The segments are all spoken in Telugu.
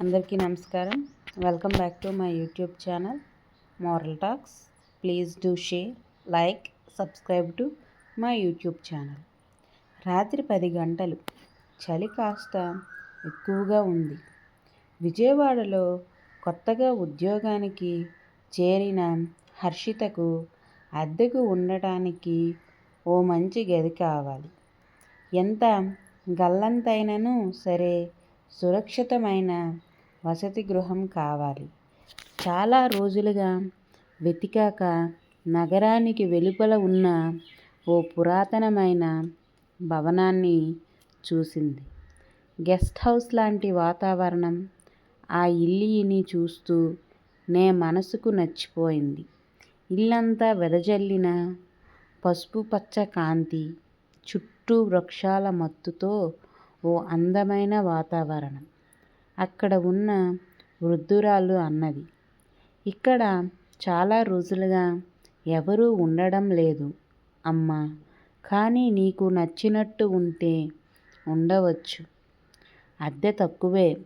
అందరికీ నమస్కారం. Welcome back to my YouTube channel moral talks please do share like subscribe to my YouTube channel రాత్రి పది గంటలు చలి కాస్త ఎక్కువగా ఉంది. విజయవాడలో కొత్తగా ఉద్యోగానికి చేరిన హర్షితకు అద్దెకు ఉండటానికి ఓ మంచి గది కావాలి. ఎంత గల్లంతైనను సరే సురక్షితమైన వసతి గృహం కావాలి. చాలా రోజులుగా వెతికాక నగరానికి వెలుపల ఉన్న ఓ పురాతనమైన భవనాన్ని చూసింది. గెస్ట్ హౌస్ లాంటి వాతావరణం ఆ ఇల్లిని చూస్తూ నే మనసుకు నచ్చిపోయింది. ఇల్లంతా వెదజల్లిన పసుపు పచ్చ కాంతి చుట్టూ వృక్షాల మత్తుతో ఓ అందమైన వాతావరణం. అక్కడ ఉన్న వృద్ధురాలు అన్నది. ఇక్కడ చాలా రోజులుగా ఎవరూ ఉండడం లేదు అమ్మా. కానీ నీకు నచ్చినట్టు ఉంటే ఉండవచ్చు. అద్దె తక్కువే.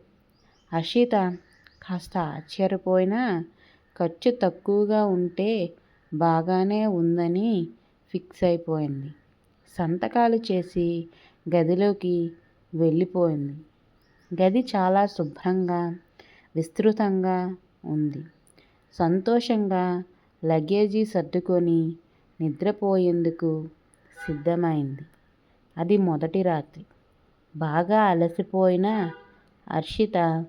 హర్షిత కాస్త ఆశ్చర్యపోయినా ఖర్చు తక్కువగా ఉంటే బాగానే ఉందని ఫిక్స్ అయిపోయింది. సంతకాలు చేసి గదిలోకి వెళ్ళిపోయింది. గది చాలా శుభ్రంగా విస్తృతంగా ఉంది. సంతోషంగా లగేజీ సర్దుకొని నిద్రపోయేందుకు సిద్ధమైంది. అది మొదటి రాత్రి. బాగా అలసిపోయిన హర్షిత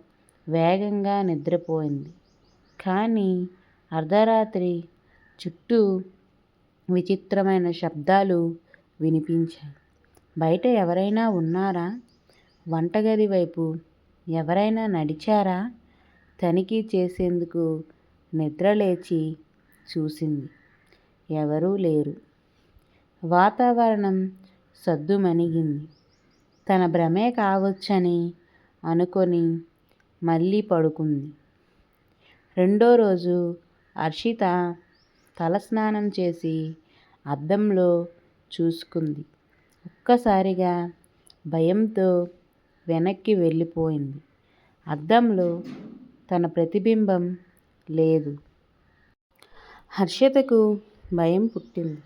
వేగంగా నిద్రపోయింది. కానీ అర్ధరాత్రి చుట్టూ విచిత్రమైన శబ్దాలు వినిపించాయి. బయట ఎవరైనా ఉన్నారా? వంటగది వైపు ఎవరైనా నడిచారా? తనిఖీ చేసేందుకు నిద్రలేచి చూసింది. ఎవరూ లేరు. వాతావరణం సద్దుమణిగింది. తన భ్రమే కావచ్చని అనుకొని మళ్ళీ పడుకుంది. రెండో రోజు హర్షిత తలస్నానం చేసి అద్దంలో చూసుకుంది. ఒక్కసారిగా భయంతో వెనక్కి వెళ్ళిపోయింది. అద్దంలో తన ప్రతిబింబం లేదు. హర్షతకు భయం పుట్టింది.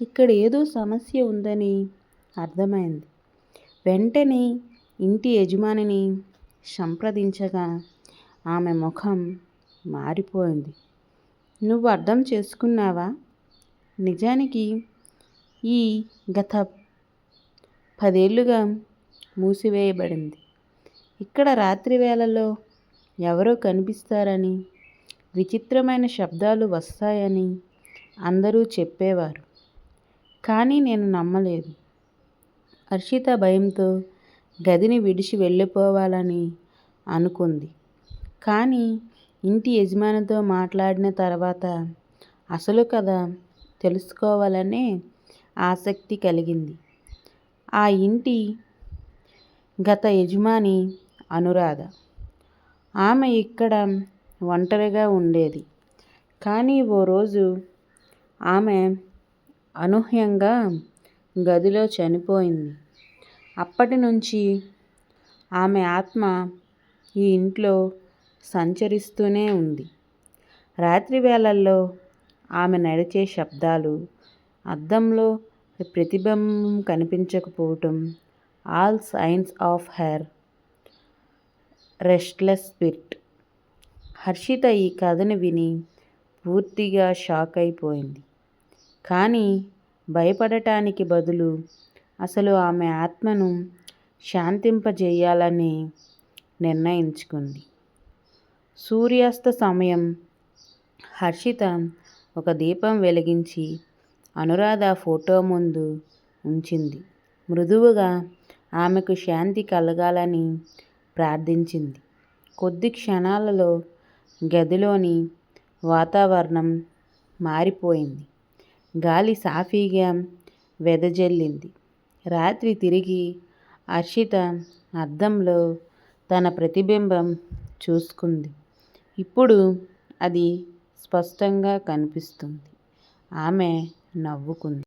ఇక్కడ ఏదో సమస్య ఉందని అర్థమైంది. వెంటనే ఇంటి యజమానిని సంప్రదించగా ఆమె ముఖం మారిపోయింది. నువ్వు అర్థం చేసుకున్నావా? నిజానికి ఈ గత పదేళ్ళుగా మూసివేయబడింది. ఇక్కడ రాత్రి వేళల్లో ఎవరో కనిపిస్తారని విచిత్రమైన శబ్దాలు వస్తాయని అందరూ చెప్పేవారు. కానీ నేను నమ్మలేదు. హర్షిత భయంతో గదిని విడిచి వెళ్ళిపోవాలని అనుకుంది. కానీ ఇంటి యజమానితో మాట్లాడిన తర్వాత అసలు కథ తెలుసుకోవాలనే ఆసక్తి కలిగింది. ఆ ఇంటి గత యజమాని అనురాధ. ఆమె ఇక్కడ ఒంటరిగా ఉండేది. కానీ ఓ రోజు ఆమె అనూహ్యంగా గదిలో చనిపోయింది. అప్పటి నుంచి ఆమె ఆత్మ ఈ ఇంట్లో సంచరిస్తూనే ఉంది. రాత్రి వేళల్లో ఆమె నడిచే శబ్దాలు అద్దంలో ప్రతిబింబం కనిపించకపోవటం all signs of her restless spirit. Harshita ఈ కథను విని పూర్తిగా షాక్ అయిపోయింది. కానీ భయపడటానికి బదులు అసలు ఆమె ఆత్మను శాంతింపజేయాలని నిర్ణయించుకుంది. సూర్యాస్త సమయం. హర్షిత ఒక దీపం వెలిగించి అనురాధ ఫోటో ముందు ఉంచింది. మృదువుగా ఆమెకు శాంతి కలగాలని ప్రార్థించింది. కొద్ది క్షణాలలో గదిలోని వాతావరణం మారిపోయింది. గాలి సాఫీగా వెదజల్లింది. రాత్రి తిరిగి హర్షిత అద్దంలో తన ప్రతిబింబం చూసుకుంది. ఇప్పుడు అది స్పష్టంగా కనిపిస్తుంది. ఆమె నవ్వుకుంది.